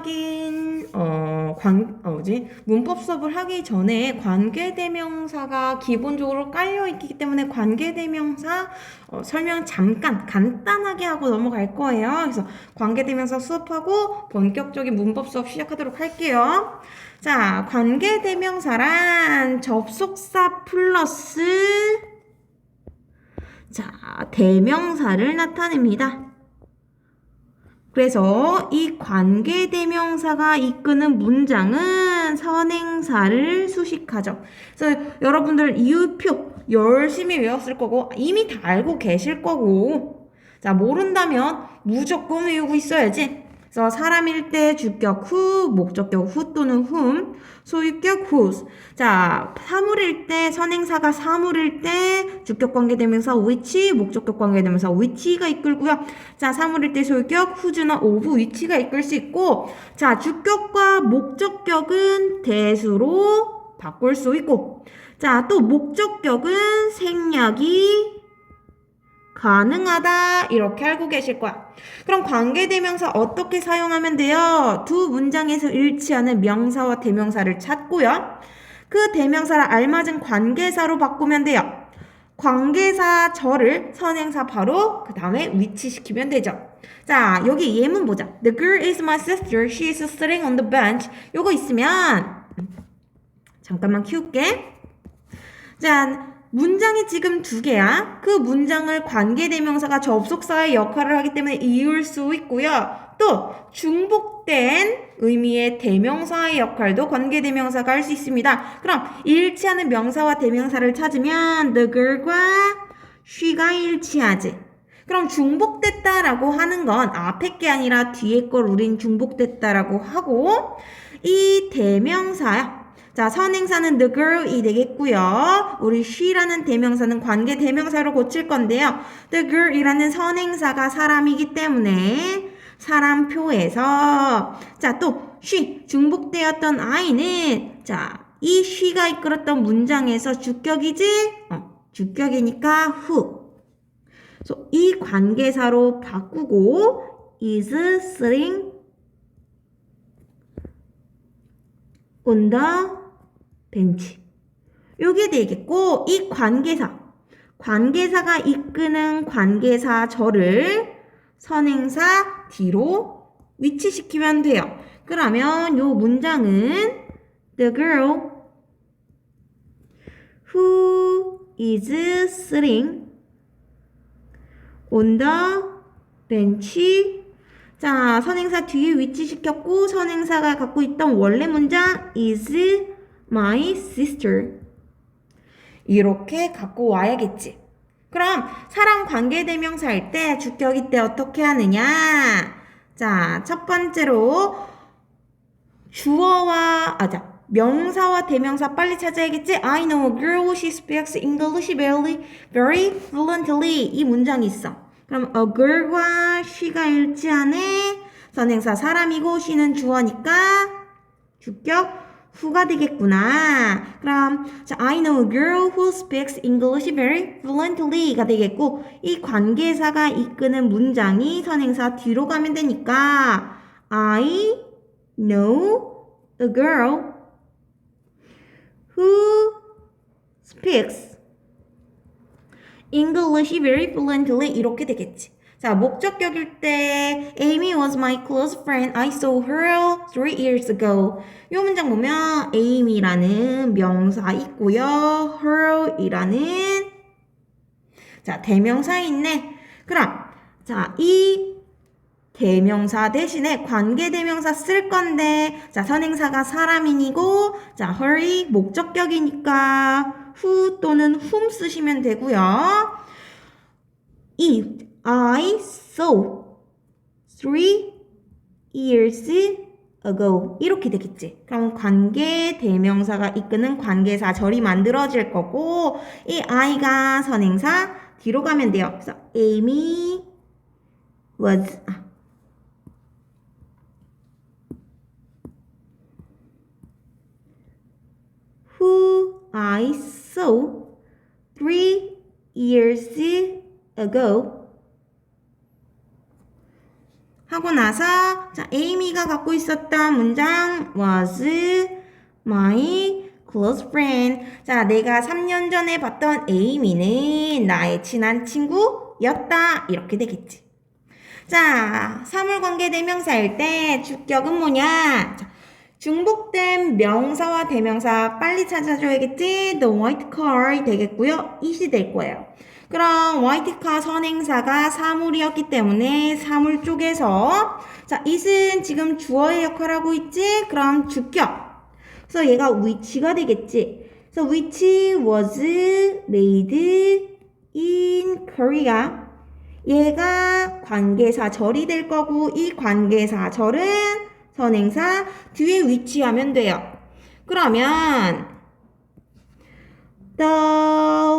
본격적인 어, 관, 어, 뭐지? 문법 수업을 하기 전에 관계대명사가 기본적으로 깔려 있기 때문에 관계대명사 어, 설명 잠깐 간단하게 하고 넘어갈 거예요. 그래서 관계대명사 수업하고 본격적인 문법 수업 시작하도록 할게요. 자, 관계대명사란 접속사 플러스 자, 대명사를 나타냅니다. 그래서 이 관계대명사가 이끄는 문장은 선행사를 수식하죠. 그래서 여러분들 이유표 열심히 외웠을 거고 이미 다 알고 계실 거고 자 모른다면 무조건 외우고 있어야지. 그래서 사람일 때 주격 후, 목적격 후 또는 훔, 소유격 whose. 자, 사물일 때 선행사가 사물일 때 주격 관계대명사 which, 목적격 관계대명사 which가 이끌고요. 자, 사물일 때 소유격 whose나 of, which가 이끌 수 있고, 자, 주격과 목적격은 대수로 바꿀 수 있고, 자, 또 목적격은 생략이 가능하다 이렇게 알고 계실 거야. 그럼 관계대명사 어떻게 사용하면 돼요? 두 문장에서 일치하는 명사와 대명사를 찾고요. 그 대명사를 알맞은 관계사로 바꾸면 돼요. 관계사 절을 선행사 바로 그 다음에 위치시키면 되죠. 자 여기 예문 보자. The girl is my sister. She is sitting on the bench. 요거 있으면 잠깐만 키울게. 자 문장이 지금 두 개야. 그 문장을 관계대명사가 접속사의 역할을 하기 때문에 이을 수 있고요. 또 중복된 의미의 대명사의 역할도 관계대명사가 할 수 있습니다. 그럼 일치하는 명사와 대명사를 찾으면 the girl과 she가 일치하지. 그럼 중복됐다라고 하는 건 앞에 게 아니라 뒤에 걸 우린 중복됐다라고 하고 이 대명사야. 자, 선행사는 the girl이 되겠고요. 우리 she라는 대명사는 관계 대명사로 고칠 건데요. the girl이라는 선행사가 사람이기 때문에 사람표에서 자, 또 she 중복되었던 i는 자, 이 she가 이끌었던 문장에서 주격이지? 어, 주격이니까 who. 그래서 이 관계사로 바꾸고 is sitting on the bench. 요게 되겠고 이 관계사 관계사가 이끄는 관계사 절을 선행사 뒤로 위치시키면 돼요. 그러면 요 문장은 the girl who is sitting on the bench 자, 선행사 뒤에 위치시켰고 선행사가 갖고 있던 원래 문장 is my sister 이렇게 갖고 와야겠지. 그럼 사람 관계 대명사일 때 주격일 때 어떻게 하느냐? 자, 첫 번째로 주어와 아 자 명사와 대명사 빨리 찾아야겠지? I know a girl she speaks English very very fluently 이 문장이 있어. 그럼 a girl과 she가 일치하네. 선행사 사람이고 she는 주어니까 주격 후가 되겠구나. 그럼 자, I know a girl who speaks English very fluently가 되겠고 이 관계사가 이끄는 문장이 선행사 뒤로 가면 되니까 I know a girl who speaks English very fluently 이렇게 되겠지. 자, 목적격일 때 Amy was my close friend. I saw her three years ago. 이 문장 보면 Amy라는 명사 있고요. her이라는 자, 대명사 있네. 그럼 자, 이 대명사 대신에 관계 대명사 쓸 건데 자, 선행사가 사람인이고 자, her이 목적격이니까 who 또는 whom 쓰시면 되고요. 이 I saw three years ago 이렇게 되겠지. 그럼 관계 대명사가 이끄는 관계사 절이 만들어질 거고 이 I가 선행사 뒤로 가면 돼요. 그래서 Amy was 아. who I saw three years ago 하고 나서 자, 에이미가 갖고 있었던 문장 was my close friend. 자, 내가 3년 전에 봤던 에이미는 나의 친한 친구였다. 이렇게 되겠지. 자, 사물관계 대명사일 때 주격은 뭐냐? 자, 중복된 명사와 대명사 빨리 찾아줘야겠지? The white car 되겠고요. it이 될 거예요. 그럼 white car 선행사가 사물이었기 때문에 사물 쪽에서 자, it은 지금 주어의 역할을 하고 있지? 그럼 주격. 그래서 얘가 which가 되겠지? 그래서 which was made in Korea. 얘가 관계사 절이 될 거고 이 관계사 절은 선행사 뒤에 위치하면 돼요. 그러면 the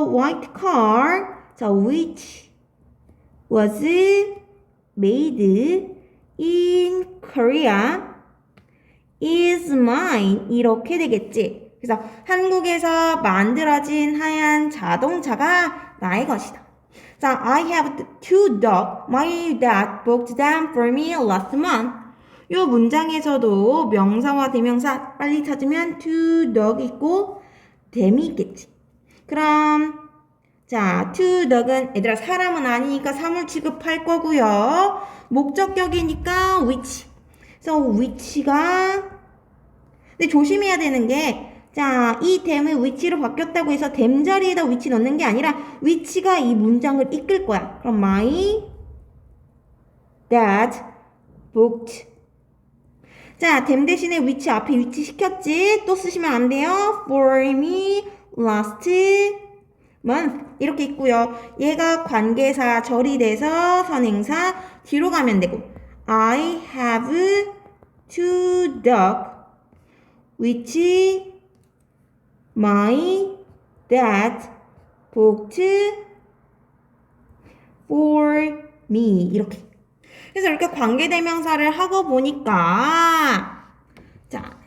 white car 자 which was made in Korea is mine 이렇게 되겠지. 그래서 한국에서 만들어진 하얀 자동차가 나의 것이다. 자, I have two dogs. My dad booked them for me last month. 이 문장에서도 명사와 대명사 빨리 찾으면 two dog 있고 them이 있겠지. 그럼 자, two dog은 얘들아 사람은 아니니까 사물 취급할 거고요. 목적격이니까 which. 그래서 which가 근데 조심해야 되는 게 자, 이 댐을 위치로 바뀌었다고 해서 댐 자리에다 위치 넣는 게 아니라 위치가 이 문장을 이끌 거야. 그럼 my dad booked 자, 댐 대신에 위치 앞에 위치 시켰지? 또 쓰시면 안 돼요. for me last month 이렇게 있고요. 얘가 관계사 절이 돼서 선행사 뒤로 가면 되고 I have two dogs which my dad booked for me 이렇게 그래서 이렇게 관계대명사를 하고 보니까 자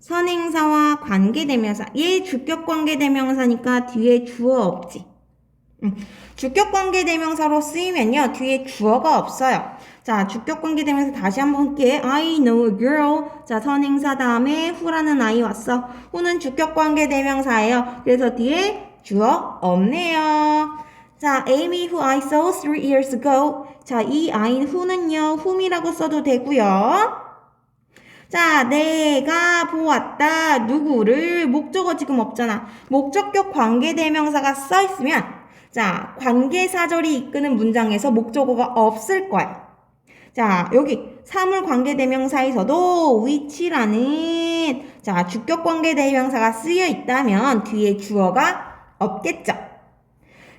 선행사와 관계대명사 얘 주격 관계대명사니까 뒤에 주어 없지 음, 주격 관계대명사로 쓰이면요 뒤에 주어가 없어요 자, 주격 관계되면서 다시 한번 할게. I know a girl. 자, 선행사 다음에 후라는 아이 왔어. 후는 주격 관계대명사예요. 그래서 뒤에 주어 없네요. 자, Amy who I saw three years ago. 자, 이 아이는 who는요, whom이라고 써도 되고요. 자, 내가 보았다. 누구를 목적어 지금 없잖아. 목적격 관계대명사가 써 있으면 자, 관계사절이 이끄는 문장에서 목적어가 없을 거야. 자, 여기 사물 관계 대명사에서도 which라는 자, 주격 관계 대명사가 쓰여 있다면 뒤에 주어가 없겠죠.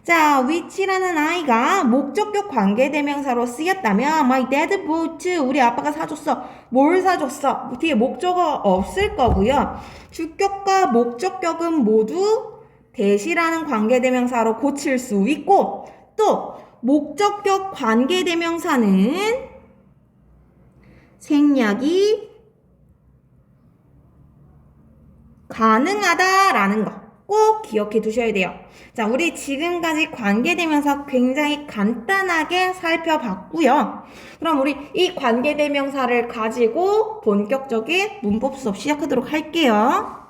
자, which라는 아이가 목적격 관계 대명사로 쓰였다면 my dad bought 우리 아빠가 사줬어. 뭘 사줬어? 뒤에 목적어가 없을 거고요. 주격과 목적격은 모두 대시라는 관계 대명사로 고칠 수 있고 또 목적격 관계 대명사는 생략이 가능하다라는 거 꼭 기억해 두셔야 돼요. 자, 우리 지금까지 관계대명사 굉장히 간단하게 살펴봤고요. 그럼 우리 이 관계대명사를 가지고 본격적인 문법 수업 시작하도록 할게요.